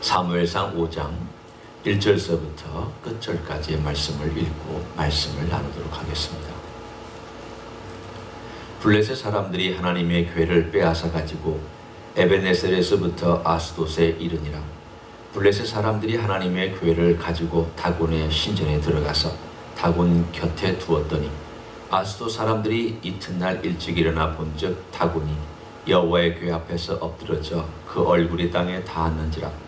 사무엘상 5장 1절서부터 끝절까지의 말씀을 읽고 말씀을 나누도록 하겠습니다. 블레셋 사람들이 하나님의 괴를 빼앗아 가지고 에베네셀에서부터 아스돗에 이르니라. 블레셋 사람들이 하나님의 괴를 가지고 다곤의 신전에 들어가서 다곤 곁에 두었더니 아스돗 사람들이 이튿날 일찍 일어나 본즉 다곤이 여호와의 궤 앞에서 엎드러져 그 얼굴이 땅에 닿았는지라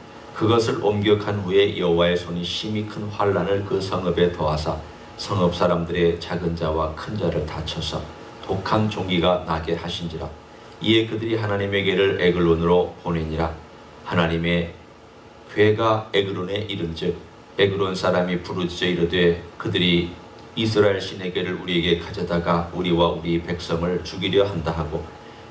그것을 옮겨간 후에 여호와의 손이 심히 큰 환란을 그 성읍에 더하사 성읍 사람들의 작은 자와 큰 자를 다쳐서 독한 종기가 나게 하신지라. 이에 그들이 하나님에게를 에글론으로 보내니라. 하나님의 괴가 에그론에 이른즉 에그론 사람이 부르짖어 이르되 그들이 이스라엘 신에게를 우리에게 가져다가 우리와 우리 백성을 죽이려 한다 하고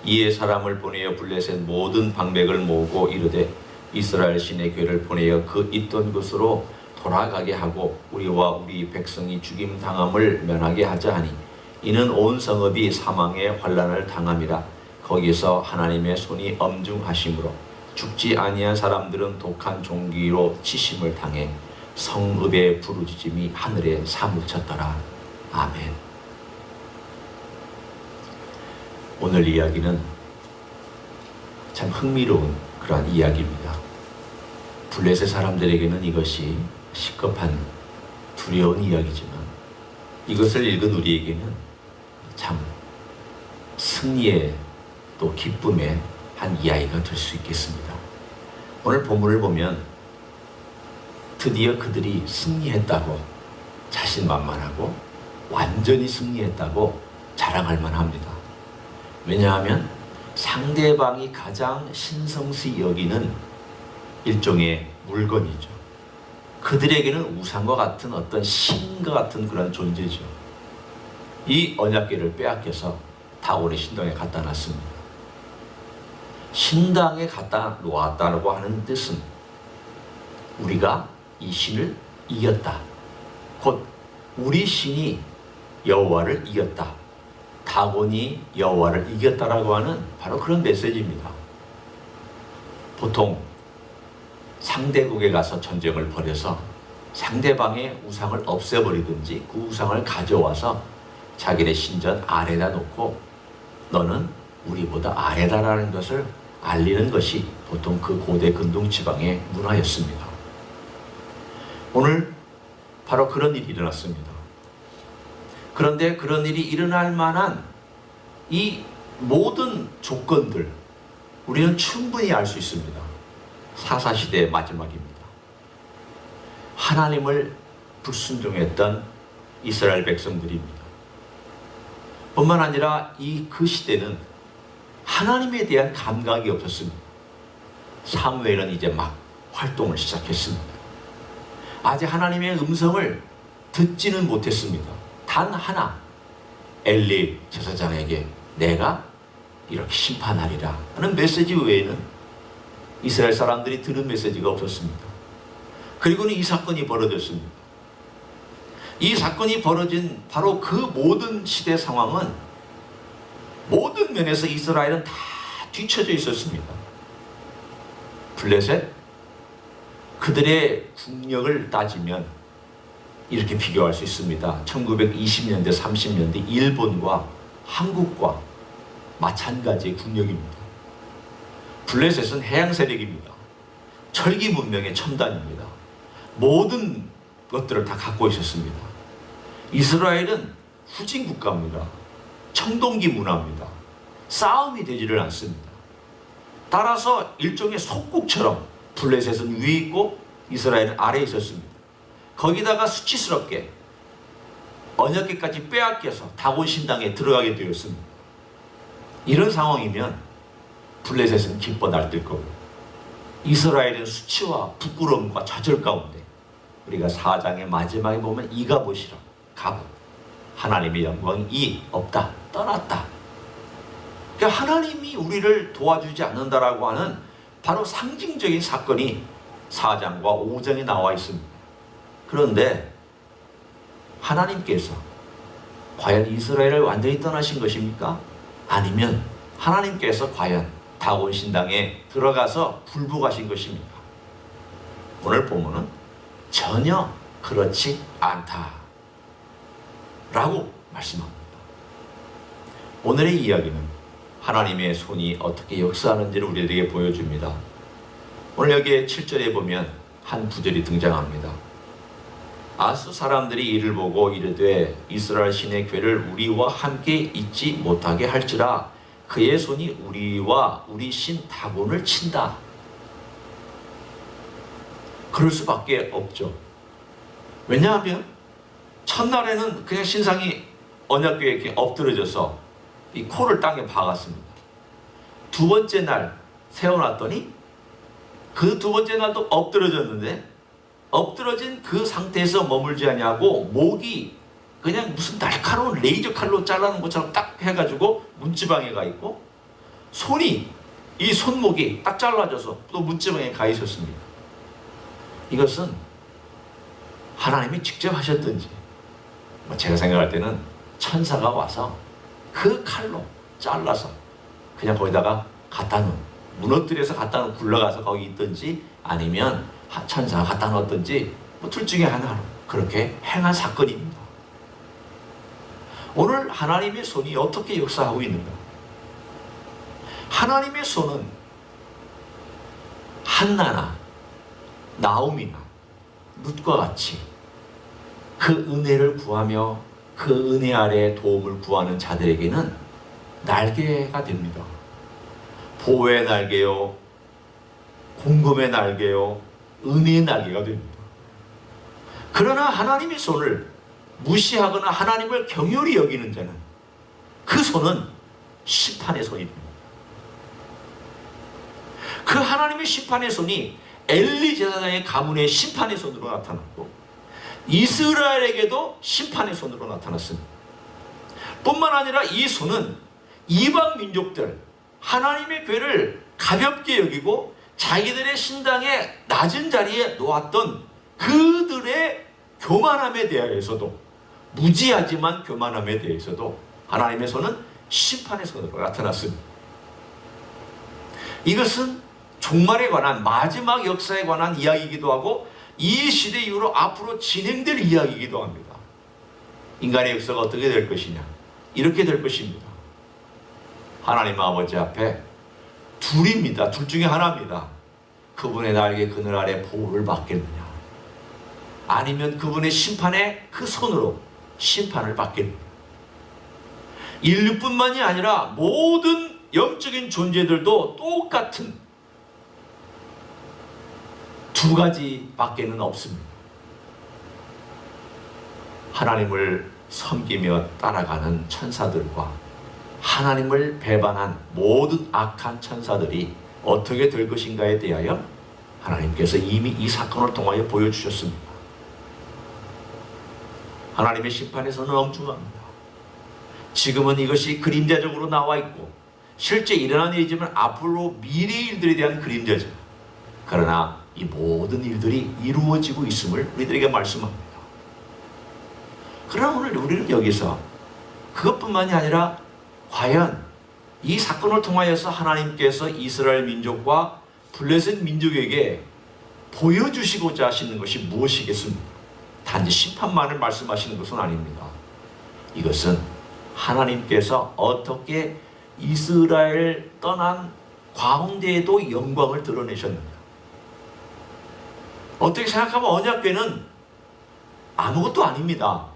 이에 사람을 보내어 블레셋 모든 방백을 모으고 이르되 이스라엘 신의 괴를 보내어 그 있던 곳으로 돌아가게 하고 우리와 우리 백성이 죽임 당함을 면하게 하자 하니 이는 온 성읍이 사망의 환란을 당함이라 거기서 하나님의 손이 엄중하심으로 죽지 아니한 사람들은 독한 종기로 치심을 당해 성읍의 부르짖음이 하늘에 사무쳤더라. 아멘. 오늘 이야기는 참 흥미로운 그러한 이야기입니다. 블레셋 사람들에게는 이것이 시급한 두려운 이야기지만 이것을 읽은 우리에게는 참 승리의 또 기쁨의 한 이야기가 될 수 있겠습니다. 오늘 본문을 보면 드디어 그들이 승리했다고 자신만만하고 완전히 승리했다고 자랑할 만합니다. 왜냐하면 상대방이 가장 신성시 여기는 일종의 물건이죠. 그들에게는 우상과 같은 어떤 신과 같은 그런 존재죠. 이 언약궤를 빼앗겨서 다원의 신당에 갖다 놨습니다. 신당에 갖다 놓았다고 하는 뜻은 우리가 이 신을 이겼다. 곧 우리 신이 여호와를 이겼다. 다곤이 여호와를 이겼다라고 하는 바로 그런 메시지입니다. 보통 상대국에 가서 전쟁을 벌여서 상대방의 우상을 없애버리든지 그 우상을 가져와서 자기네 신전 아래다 놓고 너는 우리보다 아래다라는 것을 알리는 것이 보통 그 고대 근동 지방의 문화였습니다. 오늘 바로 그런 일이 일어났습니다. 그런데 그런 일이 일어날 만한 이 모든 조건들 우리는 충분히 알 수 있습니다. 사사시대의 마지막입니다. 하나님을 불순종했던 이스라엘 백성들입니다. 뿐만 아니라 이 그 시대는 하나님에 대한 감각이 없었습니다. 사무엘은 이제 막 활동을 시작했습니다. 아직 하나님의 음성을 듣지는 못했습니다. 단 하나 엘리 제사장에게 내가 이렇게 심판하리라 하는 메시지 외에는 이스라엘 사람들이 들은 메시지가 없었습니다. 그리고는 이 사건이 벌어졌습니다. 이 사건이 벌어진 바로 그 모든 시대 상황은 모든 면에서 이스라엘은 다 뒤처져 있었습니다. 블레셋 그들의 국력을 따지면 이렇게 비교할 수 있습니다. 1920년대, 30년대 일본과 한국과 마찬가지의 국력입니다. 블레셋은 해양 세력입니다. 철기 문명의 첨단입니다. 모든 것들을 다 갖고 있었습니다. 이스라엘은 후진 국가입니다. 청동기 문화입니다. 싸움이 되지를 않습니다. 따라서 일종의 속국처럼 블레셋은 위에 있고 이스라엘은 아래에 있었습니다. 거기다가 수치스럽게 언약계까지 빼앗겨서 다곤 신당에 들어가게 되었습니다. 이런 상황이면 블레셋은 기뻐 날뛸 거고 이스라엘은 수치와 부끄러움과 좌절 가운데 우리가 사장의 마지막에 보면 이가봇이라 가봇 하나님의 영광이 이 없다 떠났다 그러니까 하나님이 우리를 도와주지 않는다라고 하는 바로 상징적인 사건이 4장과 5장에 나와 있습니다. 그런데 하나님께서 과연 이스라엘을 완전히 떠나신 것입니까? 아니면 하나님께서 과연 다곤 신당에 들어가서 불복하신 것입니까? 오늘 보면은 전혀 그렇지 않다. 라고 말씀합니다. 오늘의 이야기는 하나님의 손이 어떻게 역사하는지를 우리에게 보여줍니다. 오늘 여기 7절에 보면 한 구절이 등장합니다. 아스 사람들이 이를 보고 이르되 이스라엘 신의 괴를 우리와 함께 있지 못하게 할지라 그의 손이 우리와 우리 신 다곤을 친다. 그럴 수밖에 없죠. 왜냐하면 첫날에는 그냥 신상이 언약궤에 이렇게 엎드려져서 이 코를 땅에 박았습니다. 두 번째 날 세워놨더니 그 두 번째 날도 엎드려졌는데 엎드러진 그 상태에서 머물지 않냐고 목이 그냥 무슨 날카로운 레이저 칼로 자르는 것처럼 딱 해가지고 문지방에 가 있고 손이 이 손목이 딱 잘라져서 또 문지방에 가 있었습니다. 이것은 하나님이 직접 하셨든지 뭐 제가 생각할 때는 천사가 와서 그 칼로 잘라서 그냥 거기다가 갖다 놓은 무너뜨려서 갖다 놓은 굴러가서 거기 있든지 아니면 천사가 갖다 놓았든지 뭐 둘 중에 하나로 그렇게 행한 사건입니다. 오늘 하나님의 손이 어떻게 역사하고 있는가? 하나님의 손은 한나나 나오미나 룻과 같이 그 은혜를 구하며 그 은혜 아래 도움을 구하는 자들에게는 날개가 됩니다. 보호의 날개요, 공금의 날개요, 은혜의 날개가 됩니다. 그러나 하나님의 손을 무시하거나 하나님을 경멸히 여기는 자는 그 손은 심판의 손입니다. 그 하나님의 심판의 손이 엘리 제사장의 가문의 심판의 손으로 나타났고 이스라엘에게도 심판의 손으로 나타났습니다. 뿐만 아니라 이 손은 이방 민족들 하나님의 괴를 가볍게 여기고 자기들의 신당의 낮은 자리에 놓았던 그들의 교만함에 대해서도 무지하지만 교만함에 대해서도 하나님의 손은 심판의 손으로 나타났습니다. 이것은 종말에 관한 마지막 역사에 관한 이야기이기도 하고 이 시대 이후로 앞으로 진행될 이야기이기도 합니다. 인간의 역사가 어떻게 될 것이냐 이렇게 될 것입니다. 하나님 아버지 앞에 둘입니다. 둘 중에 하나입니다. 그분의 날개 그늘 아래 보호를 받겠느냐 아니면 그분의 심판의 그 손으로 심판을 받겠느냐 인류뿐만이 아니라 모든 영적인 존재들도 똑같은 두 가지밖에는 없습니다. 하나님을 섬기며 따라가는 천사들과 하나님을 배반한 모든 악한 천사들이 어떻게 될 것인가에 대하여 하나님께서 이미 이 사건을 통하여 보여주셨습니다. 하나님의 심판에서는 엄중합니다. 지금은 이것이 그림자적으로 나와 있고 실제 일어난 일이지만 앞으로 미래의 일들에 대한 그림자죠. 그러나 이 모든 일들이 이루어지고 있음을 우리들에게 말씀합니다. 그러나 오늘 우리는 여기서 그것뿐만이 아니라 과연 이 사건을 통하여서 하나님께서 이스라엘 민족과 블레셋 민족에게 보여주시고자 하시는 것이 무엇이겠습니까? 단지 심판만을 말씀하시는 것은 아닙니다. 이것은 하나님께서 어떻게 이스라엘 떠난 가운데에도 영광을 드러내셨느냐. 어떻게 생각하면 언약궤는 아무것도 아닙니다.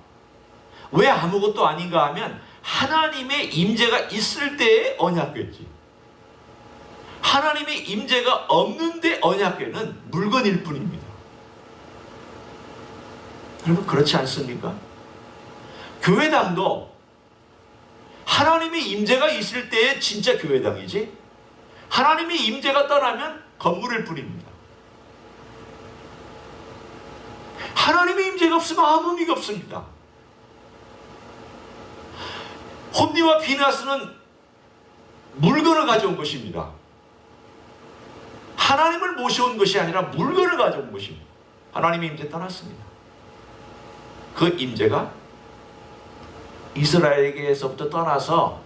왜 아무것도 아닌가 하면 하나님의 임재가 있을 때의 언약궤지. 하나님의 임재가 없는데 언약궤는 물건일 뿐입니다. 여러분 그렇지 않습니까? 교회당도 하나님의 임재가 있을 때에 진짜 교회당이지 하나님의 임재가 떠나면 건물일 뿐입니다. 하나님의 임재가 없으면 아무 의미가 없습니다. 홈니와 비나스는 물건을 가져온 것입니다. 하나님을 모셔온 것이 아니라 물건을 가져온 것입니다. 하나님의 임재 떠났습니다. 그 임재가 이스라엘에게서부터 떠나서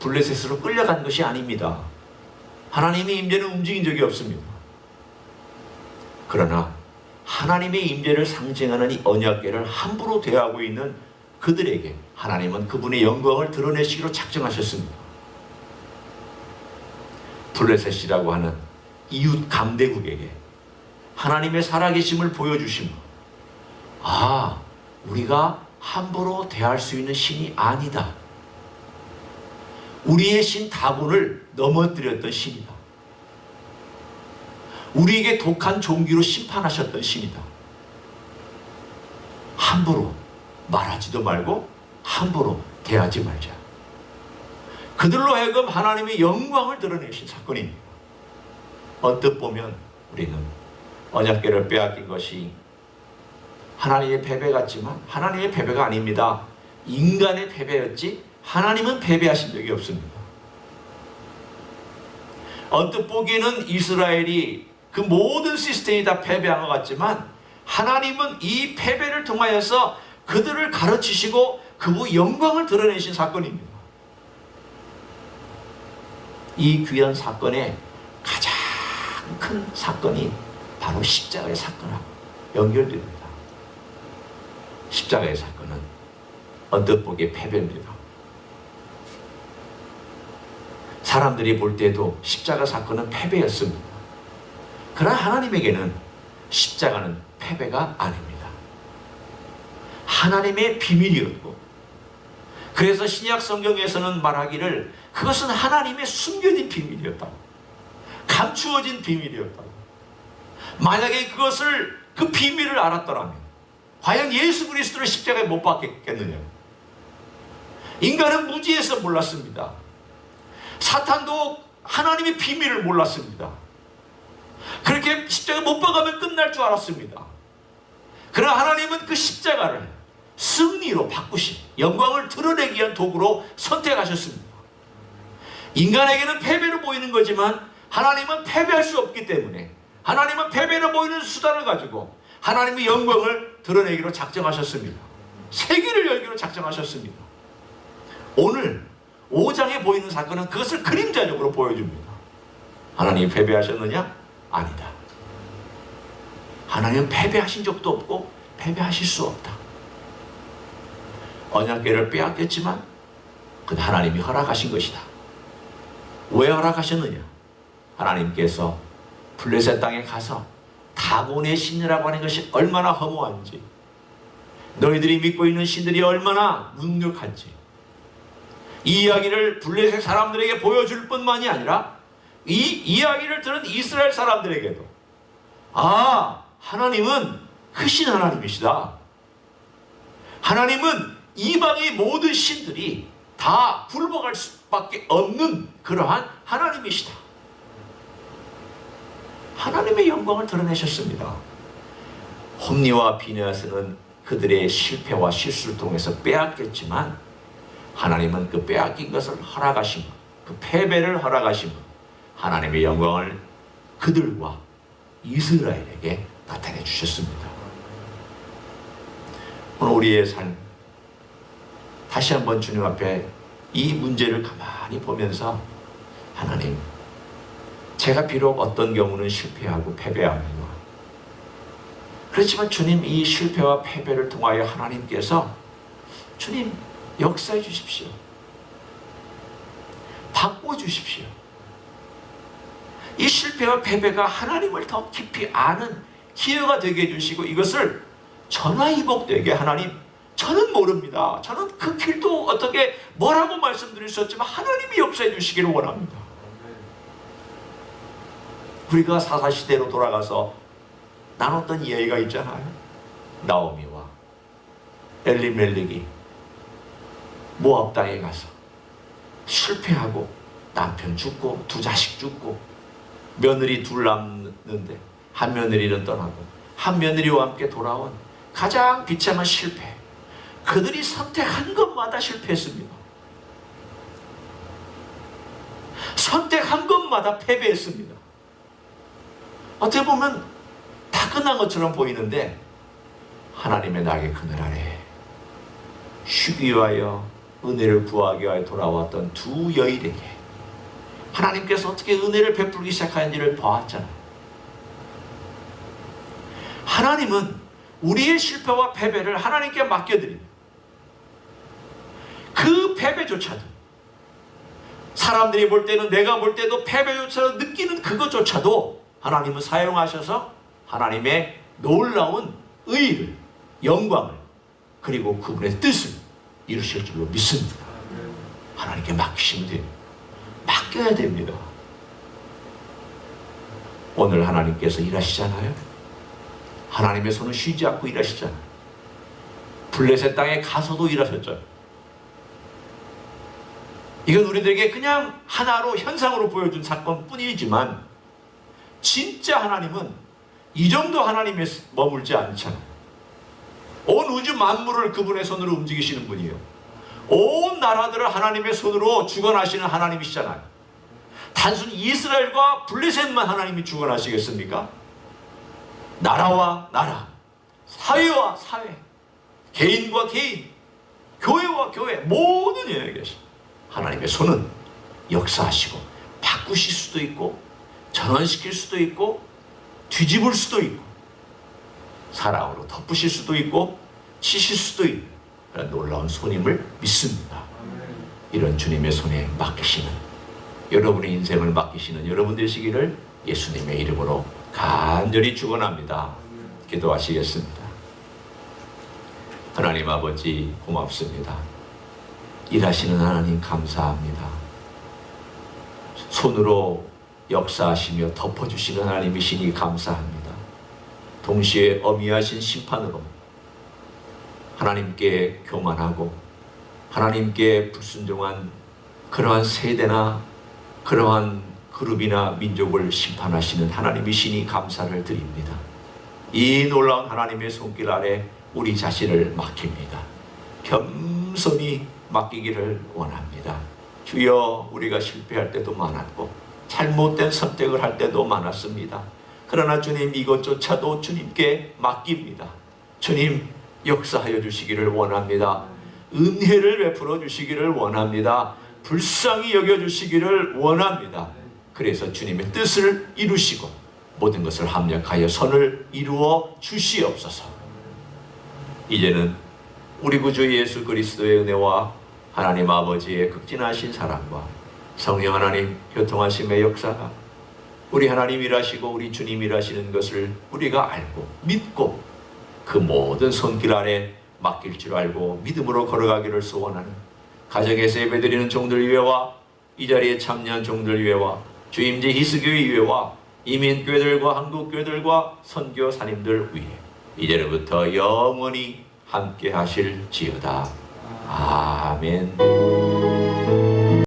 블레셋으로 끌려간 것이 아닙니다. 하나님의 임재는 움직인 적이 없습니다. 그러나 하나님의 임재를 상징하는 이 언약궤를 함부로 대하고 있는 그들에게 하나님은 그분의 영광을 드러내시기로 작정하셨습니다. 블레셋이라고 하는 이웃 강대국에게 하나님의 살아계심을 보여주시며 아 우리가 함부로 대할 수 있는 신이 아니다. 우리의 신 다곤을 넘어뜨렸던 신이다. 우리에게 독한 종기로 심판하셨던 신이다. 함부로 말하지도 말고 함부로 대하지 말자. 그들로 하여금 하나님의 영광을 드러내신 사건입니다. 언뜻 보면 우리는 언약궤를 빼앗긴 것이 하나님의 패배 같지만 하나님의 패배가 아닙니다. 인간의 패배였지 하나님은 패배하신 적이 없습니다. 언뜻 보기에는 이스라엘이 그 모든 시스템이 다 패배한 것 같지만 하나님은 이 패배를 통하여서 그들을 가르치시고 그 영광을 드러내신 사건입니다. 이 귀한 사건의 가장 큰 사건이 바로 십자가의 사건하고 연결됩니다. 십자가의 사건은 언뜻 보기에 패배입니다. 사람들이 볼 때도 십자가 사건은 패배였습니다. 그러나 하나님에게는 십자가는 패배가 아닙니다. 하나님의 비밀이었고 그래서 신약 성경에서는 말하기를 그것은 하나님의 숨겨진 비밀이었다. 감추어진 비밀이었다. 만약에 그것을 그 비밀을 알았더라면 과연 예수 그리스도를 십자가에 못 박겠느냐? 인간은 무지해서 몰랐습니다. 사탄도 하나님의 비밀을 몰랐습니다. 그렇게 십자가 못 박으면 끝날 줄 알았습니다. 그러나 하나님은 그 십자가를 승리로 바꾸신 영광을 드러내기 위한 도구로 선택하셨습니다. 인간에게는 패배로 보이는 거지만 하나님은 패배할 수 없기 때문에 하나님은 패배로 보이는 수단을 가지고 하나님의 영광을 드러내기로 작정하셨습니다. 세계를 열기로 작정하셨습니다. 오늘 5장에 보이는 사건은 그것을 그림자적으로 보여줍니다. 하나님이 패배하셨느냐? 아니다. 하나님은 패배하신 적도 없고 패배하실 수 없다. 언약궤를 빼앗겼지만 그 하나님이 허락하신 것이다. 왜 허락하셨느냐? 하나님께서 블레셋 땅에 가서 다곤의 신이라고 하는 것이 얼마나 허무한지 너희들이 믿고 있는 신들이 얼마나 무능력한지 이 이야기를 블레셋 사람들에게 보여줄 뿐만이 아니라 이 이야기를 들은 이스라엘 사람들에게도 아 하나님은 크신 하나님이시다 하나님은 이방의 모든 신들이 다 굴복할 수밖에 없는 그러한 하나님이시다 하나님의 영광을 드러내셨습니다. 홈니와 비네아스는 그들의 실패와 실수를 통해서 빼앗겼지만 하나님은 그 빼앗긴 것을 허락하시고 그 패배를 허락하시고 하나님의 영광을 그들과 이스라엘에게 나타내 주셨습니다. 오늘 우리의 삶 다시 한번 주님 앞에 이 문제를 가만히 보면서 하나님 제가 비록 어떤 경우는 실패하고 패배합니다. 그렇지만 주님 이 실패와 패배를 통하여 하나님께서 주님 역사해 주십시오. 바꿔 주십시오. 이 실패와 패배가 하나님을 더 깊이 아는 기회가 되게 해주시고 이것을 전화위복되게 하나님 저는 모릅니다. 저는 그 길도 어떻게 뭐라고 말씀드릴 수 없지만 하나님이 역사해 주시기를 원합니다. 우리가 사사시대로 돌아가서 나눴던 이야기가 있잖아요. 나오미와 엘리멜렉이 모압 땅에 가서 실패하고 남편 죽고 두 자식 죽고 며느리 둘 남는데 한 며느리는 떠나고 한 며느리와 함께 돌아온 가장 비참한 실패. 그들이 선택한 것마다 실패했습니다. 선택한 것마다 패배했습니다. 어떻게 보면 다 끝난 것처럼 보이는데 하나님의 낙의 그늘 아래 쉬기 위하여 은혜를 구하기 위하여 돌아왔던 두 여인에게 하나님께서 어떻게 은혜를 베풀기 시작하는지를 보았잖아요. 하나님은 우리의 실패와 패배를 하나님께 맡겨드립니다. 그 패배조차도 사람들이 볼 때는 내가 볼 때도 패배조차도 느끼는 그것조차도 하나님은 사용하셔서 하나님의 놀라운 의를 영광을 그리고 그분의 뜻을 이루실 줄로 믿습니다. 하나님께 맡기시면 돼요. 맡겨야 됩니다. 오늘 하나님께서 일하시잖아요. 하나님의 손은 쉬지 않고 일하시잖아요. 블레셋 땅에 가서도 일하셨죠. 이건 우리들에게 그냥 하나로 현상으로 보여준 사건뿐이지만 진짜 하나님은 이 정도 하나님에 머물지 않잖아요. 온 우주 만물을 그분의 손으로 움직이시는 분이에요. 온 나라들을 하나님의 손으로 주관하시는 하나님이시잖아요. 단순히 이스라엘과 블레셋만 하나님이 주관하시겠습니까? 나라와 나라, 사회와 사회, 개인과 개인, 교회와 교회 모든 영역에서 하나님의 손은 역사하시고 바꾸실 수도 있고 전환시킬 수도 있고 뒤집을 수도 있고 사랑으로 덮으실 수도 있고 치실 수도 있는 그런 놀라운 손임을 믿습니다. 이런 주님의 손에 맡기시는 여러분의 인생을 맡기시는 여러분 되시기를 예수님의 이름으로 간절히 축원합니다. 기도하시겠습니다. 하나님 아버지 고맙습니다. 일하시는 하나님 감사합니다. 손으로 역사하시며 덮어주시는 하나님이시니 감사합니다. 동시에 어미하신 심판으로 하나님께 교만하고 하나님께 불순종한 그러한 세대나 그러한 그룹이나 민족을 심판하시는 하나님이시니 감사를 드립니다. 이 놀라운 하나님의 손길 아래 우리 자신을 맡깁니다. 겸손히 맡기기를 원합니다. 주여 우리가 실패할 때도 많았고 잘못된 선택을 할 때도 많았습니다. 그러나 주님 이것조차도 주님께 맡깁니다. 주님 역사하여 주시기를 원합니다. 은혜를 베풀어 주시기를 원합니다. 불쌍히 여겨 주시기를 원합니다. 그래서 주님의 뜻을 이루시고 모든 것을 합력하여 선을 이루어 주시옵소서. 이제는 우리 구주 예수 그리스도의 은혜와 하나님 아버지의 극진하신 사랑과 성령 하나님 교통하심의 역사가 우리 하나님 일하시고 우리 주님 일하시는 것을 우리가 알고 믿고 그 모든 손길 아래 맡길 줄 알고 믿음으로 걸어가기를 소원하는 가정에서 예배드리는 종들 위해와 이 자리에 참여한 종들 위해와 주임제 희스교회 위해와 이민교회들과 한국교회들과 선교사님들 위해 이제부터 영원히 함께 하실지어다. 아멘.